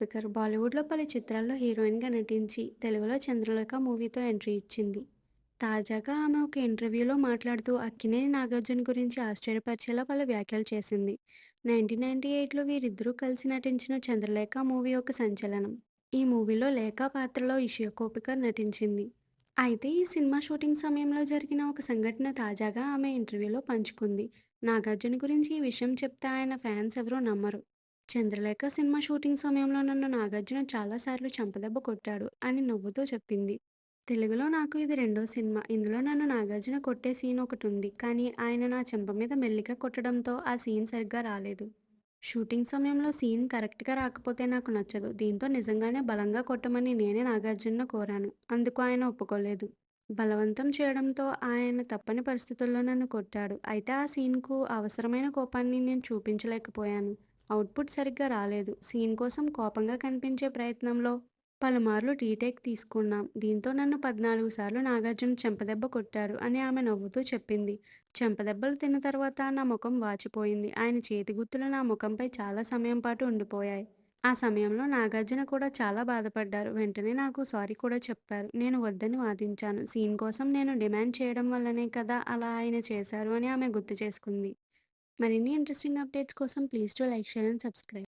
Speaker బాలీవుడ్‌లో పలు చిత్రాల్లో హీరోయిన్‌గా నటించి, తెలుగులో 'చంద్రలేఖ' మూవీతో ఎంట్రీ ఇచ్చింది. తాజాగా ఆమె ఒక ఇంటర్వ్యూలో మాట్లాడుతూ అక్కినేని నాగార్జున గురించి ఆశ్చర్యపరిచేలా పలు వ్యాఖ్యలు చేసింది. 1998లో వీరిద్దరూ కలిసి నటించిన 'చంద్రలేఖ' మూవీ ఒక సంచలనం. ఈ మూవీలో లేఖ పాత్రలో ఇషియా కోపికర్ నటించింది. అయితే ఈ సినిమా షూటింగ్ సమయంలో జరిగిన ఒక సంఘటన తాజాగా ఆమె ఇంటర్వ్యూలో పంచుకుంది. నాగార్జున గురించి ఈ విషయం చెప్తే ఆయన ఫ్యాన్స్ ఎవరూ నమ్మరు. 'చంద్రలేఖ' సినిమా షూటింగ్ సమయంలో నన్ను నాగార్జున చాలా సార్లు చెంపదెబ్బ కొట్టాడు అని నవ్వుతూ చెప్పింది. తెలుగులో నాకు ఇది రెండో సినిమా. ఇందులో నన్ను నాగార్జున కొట్టే సీన్ ఒకటుంది. కానీ ఆయన నా చెంప మీద మెల్లిగా కొట్టడంతో ఆ సీన్ సరిగ్గా రాలేదు. షూటింగ్ సమయంలో సీన్ కరెక్ట్‌గా రాకపోతే నాకు నచ్చదు. దీంతో నిజంగానే బలంగా కొట్టమని నేనే నాగార్జునను కోరాను. అందుకు ఆయన ఒప్పుకోలేదు. బలవంతం చేయడంతో ఆయన తప్పని పరిస్థితుల్లో నన్ను కొట్టాడు. అయితే ఆ సీన్‌కు అవసరమైన కోపాన్ని నేను చూపించలేకపోయాను. అవుట్పుట్ సరిగ్గా రాలేదు. సీన్ కోసం కోపంగా కనిపించే ప్రయత్నంలో పలుమార్లు రీటేక్ తీసుకున్నాం. దీంతో నన్ను పద్నాలుగు సార్లు నాగార్జున చెంపదెబ్బ కొట్టాడు అని ఆమె నవ్వుతూ చెప్పింది. చెంపదెబ్బలు తిన్న తర్వాత నా ముఖం వాచిపోయింది. ఆయన చేతి గుర్తులు నా ముఖంపై చాలా సమయం పాటు ఉండిపోయాయి. ఆ సమయంలో నాగార్జున కూడా చాలా బాధపడ్డారు. వెంటనే నాకు సారీ కూడా చెప్పారు. నేను వద్దని వాదించాను. సీన్ కోసం నేను డిమాండ్ చేయడం వల్లనే కదా అలా ఆయన చేశారు అని ఆమె గుర్తు చేసుకుంది. మరిన్ని ఇంట్రెస్టింగ్ అప్డేట్స్ కోసం please to like, share and subscribe.